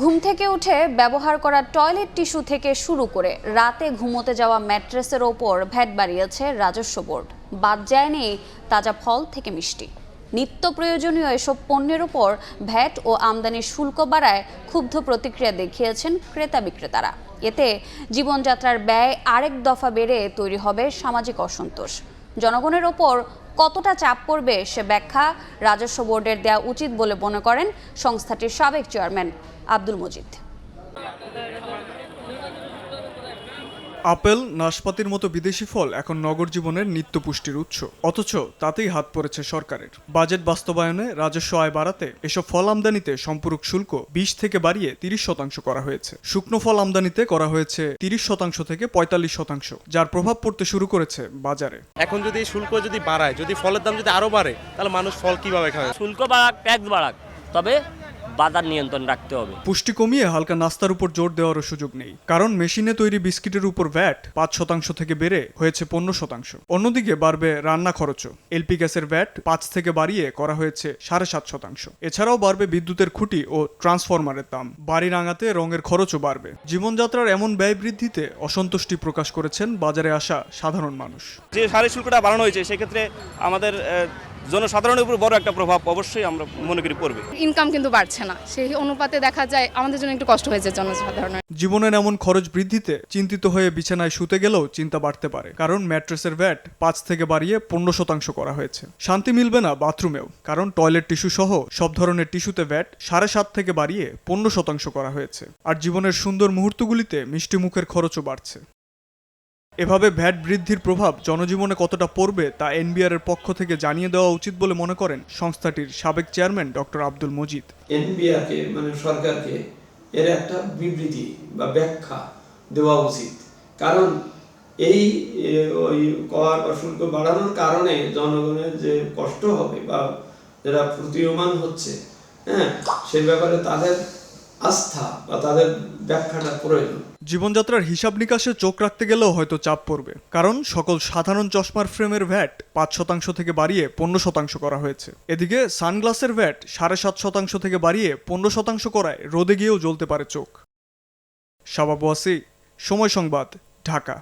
ঘুম থেকে উঠে ব্যবহার করা টয়লেট টিস্যু থেকে শুরু করে রাতে ঘুমোতে যাওয়া ম্যাট্রেসের ওপর ভ্যাট বাড়িয়েছে রাজস্ব বোর্ড। বাদ যায়নি তাজা ফল থেকে মিষ্টি। নিত্য প্রয়োজনীয় এসব পণ্যের ওপর ভ্যাট ও আমদানির শুল্ক বাড়ায় ক্ষুব্ধ প্রতিক্রিয়া দেখিয়েছেন ক্রেতা বিক্রেতারা। এতে জীবনযাত্রার ব্যয় আরেক দফা বেড়ে তৈরি হবে সামাজিক অসন্তোষ। জনগণের ওপর কতটা চাপ পড়বে সে ব্যাখ্যা রাজস্ব বোর্ডের দেওয়া উচিত বলে মনে করেন সংস্থাটির সাবেক চেয়ারম্যান আব্দুল মজিদ। আপেল নাশপাতির মতো বিদেশি ফল এখন নগর জীবনের নিত্য পুষ্টির উৎস। অথচ তাতেই হাত পড়েছে সরকারের। বাজেট বাস্তবায়নে রাজস্ব আয় বাড়াতে এসব ফল আমদানিতে সম্পূরক শুল্ক বিশ থেকে বাড়িয়ে তিরিশ শতাংশ করা হয়েছে। শুকনো ফল আমদানিতে করা হয়েছে তিরিশ শতাংশ থেকে পঁয়তাল্লিশ শতাংশ যার প্রভাব পড়তে শুরু করেছে বাজারে। এখন যদি শুল্ক যদি বাড়ায় যদি ফলের দাম যদি আরও বাড়ে তাহলে মানুষ ফল কীভাবে খাবে? শুল্ক বাড়াক ট্যাক্স বাড়াক। তবে বাজার নিয়ন্ত্রণ রাখতে হবে। পুষ্টি কমিয়ে হালকা নাস্তার উপর জোর দেওয়ারও সুযোগ নেই। কারণ মেশিনে তৈরি বিস্কিটের উপর ভ্যাট পাঁচ শতাংশ থেকে বেড়ে হয়েছে পনেরো শতাংশ। অন্যদিকে বাড়বে রান্না খরচও। এলপি গ্যাসের ভ্যাট পাঁচ থেকে বাড়িয়ে করা হয়েছে সাড়ে সাত শতাংশ। এছাড়াও বাড়বে বিদ্যুতের খুঁটি ও ট্রান্সফরমারের দাম। বাড়ি রাঙাতে রঙের খরচও বাড়বে। জীবনযাত্রার এমন ব্যয় বৃদ্ধিতে অসন্তুষ্টি প্রকাশ করেছেন বাজারে আসা সাধারণ মানুষ। যে সারের শুল্কটা বাড়ানো হয়েছে সেক্ষেত্রে আমাদের জনসাধারণের উপর বড় একটা প্রভাব অবশ্যই আমরা মনে করি পড়বে। ইনকাম কিন্তু বাড়ছে না। সেই অনুপাতে দেখা যায় আমাদের জন্য একটু কষ্ট হয়েছে জনসাধারণের। জীবনের এমন খরচ বৃদ্ধিতে চিন্তিত হয়ে বিছানায় শুতে গেলেও চিন্তা বাড়তে পারে কারণ ম্যাট্রেসের ভ্যাট পাঁচ থেকে বাড়িয়ে পনেরো শতাংশ করা হয়েছে। শান্তি মিলবে না বাথরুমেও কারণ টয়লেট টিস্যু সহ সব ধরনের টিস্যুতে ভ্যাট সাড়ে সাত থেকে বাড়িয়ে পনেরো শতাংশ করা হয়েছে। আর জীবনের সুন্দর মুহূর্তগুলিতে মিষ্টি মুখের খরচও বাড়ছে। এভাবে ভ্যাট বৃদ্ধির প্রভাব জনজীবনে কতটা পড়বে তা এনবিআর এর পক্ষ থেকে জানিয়ে দেওয়া উচিত বলে মনে করেন সংস্থাটির সাবেক চেয়ারম্যান ডক্টর আব্দুল মজিদ। এনবিআরকে মানে সরকারকে এর একটা বিবৃতি বা ব্যাখ্যা দেওয়া উচিত। কারণ এই ওই কর শুল্ক বাড়ানোর কারণে জনগণের যে কষ্ট হবে বা যারা প্রতীয়মান হচ্ছে হ্যাঁ সেই ব্যাপারে তাদের আস্থা বা তাদের ব্যাখ্যাটা প্রয়োজন। জীবনযাত্রার হিসাব নিকাশে চোখ রাখতে গেলেও হয়তো চাপ পড়বে, কারণ সকল সাধারণ চশমার ফ্রেমের ভ্যাট পাঁচ শতাংশ থেকে বাড়িয়ে পনেরো শতাংশ করা হয়েছে। এদিকে সানগ্লাসের ভ্যাট সাড়ে সাত শতাংশ থেকে বাড়িয়ে পনেরো শতাংশ করায় রোদে গিয়েও জ্বলতে পারে চোখ। শাবাবু সময় সংবাদ, ঢাকা।